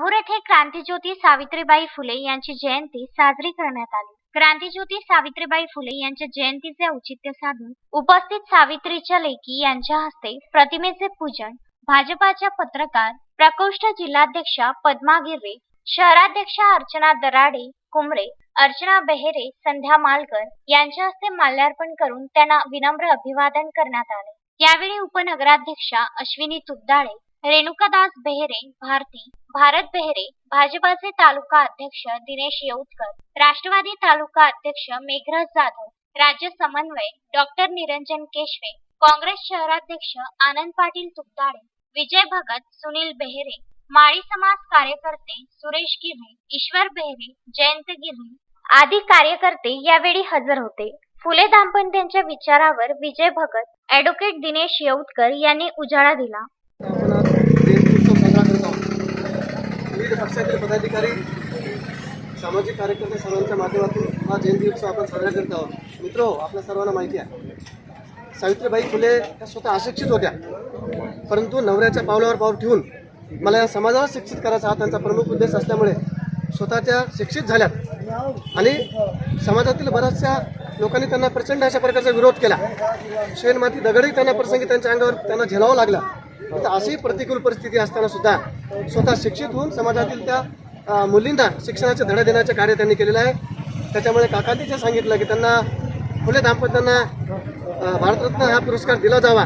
माहूर येथे क्रांतीज्योती सावित्रीबाई फुले यांची जयंती साजरी करण्यात आली. क्रांतीज्योती सावित्रीबाई फुले यांच्या जयंतीचे औचित्य साधून उपस्थित सावित्रीच्या लेकी यांच्या हस्ते प्रतिमेचे पूजन भाजपाच्या पत्रकार प्रकोष्ठ जिल्हाध्यक्षा पद्मा गिर्वे शहराध्यक्षा अर्चना दराडे कुंबळे अर्चना बेहेरे संध्या मालकर यांच्या हस्ते माल्यार्पण करून त्यांना विनम्र अभिवादन करण्यात आले. यावेळी उपनगराध्यक्षा अश्विनी तुपदाळे रेणुकादास बेहरे भारती भारत बेहरे भाजपाचे तालुका अध्यक्ष दिनेश येऊतकर राष्ट्रवादी तालुका अध्यक्ष मेघराज जाधव राज्य समन्वय डॉक्टर निरंजन केशवे काँग्रेस शहराध्यक्ष आनंद पाटील तुपदाळे विजय भगत सुनील बेहरे माळी समाज कार्यकर्ते सुरेश गिरे ईश्वर बेहरे जयंत गिरे आदी कार्यकर्ते यावेळी हजर होते. फुले दाम्पत्यांच्या विचारावर विजय भगत ऍडव्होकेट दिनेश येऊतकर यांनी उजाळा दिला. आपण आज जयंती उत्सव साजरा करत आहोत. विविध पक्षातील पदाधिकारी सामाजिक कार्यकर्ते सर्वांच्या माध्यमातून हा जयंती उत्सव आपण साजरा करत आहोत. मित्र आपल्या सर्वांना माहिती आहे सावित्रीबाई फुले त्या स्वतः अशिक्षित होत्या. परंतु नवऱ्याच्या पावलावर पाऊल ठेवून मला या समाजाला शिक्षित करायचा हा त्यांचा प्रमुख उद्देश असल्यामुळे स्वतःच्या शिक्षित झाल्यात. आणि समाजातील बऱ्याचशा लोकांनी त्यांना प्रचंड अशा प्रकारचा विरोध केला. शेणमाती दगडही त्यांना प्रसंगी त्यांच्या अंगावर त्यांना झेलावं लागला. अशी प्रतिकूल परिस्थिती असताना सुद्धा स्वतः शिक्षित होऊन समाजातील त्या मुलींना शिक्षणाचे धडे देण्याचे कार्य त्यांनी केलेलं आहे. त्याच्यामुळे काकांनी जे सांगितलं की त्यांना फुले दाम्पत्यांना भारतरत्न हा पुरस्कार दिला जावा.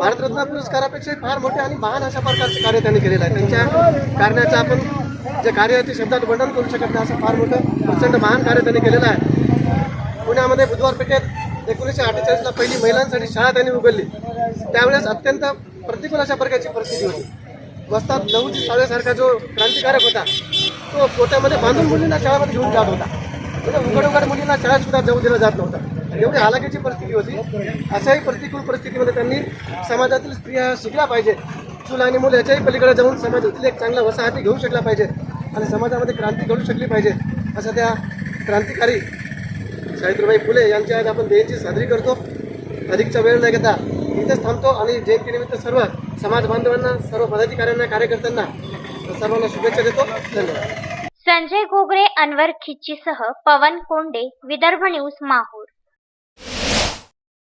भारतरत्न पुरस्कारापेक्षा फार मोठे आणि महान अशा प्रकारचे कार्य त्यांनी केलेलं आहे. त्यांच्या कारणाचं आपण जे कार्य आहे ते शब्दात वर्णन करू शकत नाही असं फार मोठं प्रचंड महान कार्य त्यांनी केलेलं आहे. पुण्यामध्ये बुधवार पेठेत एकोणीसशे अठ्ठेचाळीसला पहिली महिलांसाठी शाळा त्यांनी उघडली. त्यावेळेस अत्यंत प्रतिकूल अशा प्रकारची परिस्थिती होती. वस्तात लहूजी साळेसारखा जो क्रांतिकारक होता तो पोत्यामध्ये बांधून मुलींना शाळेमध्ये घेऊन जात होता. म्हणजे उघड उघड मुलींना शाळेत सुद्धा जाऊ दिला जात नव्हता. एवढी हालाकीची परिस्थिती होती. अशाही प्रतिकूल परिस्थितीमध्ये त्यांनी समाजातील स्त्रिया शिकल्या पाहिजे. चूल आणि मुलं याच्याही पलीकडे जाऊन समाजातील एक चांगला वसाहती घेऊ शकला पाहिजे आणि समाजामध्ये क्रांती घडू शकली पाहिजे असं त्या क्रांतिकारी सावित्रीबाई फुले यांच्या आज आपण जयंती साजरी करतो. अधिकचा वेळ न घेता इथेच थांबतो आणि जयंतीनिमित्त सर्व समाज बांधवांना सर्व पदाधिकाऱ्यांना कार्यकर्त्यांना सर्वांना शुभेच्छा देतो. धन्यवाद. संजय गोगरे अनवर खिच्चीसह पवन कोंडे विदर्भ न्यूज माहूर.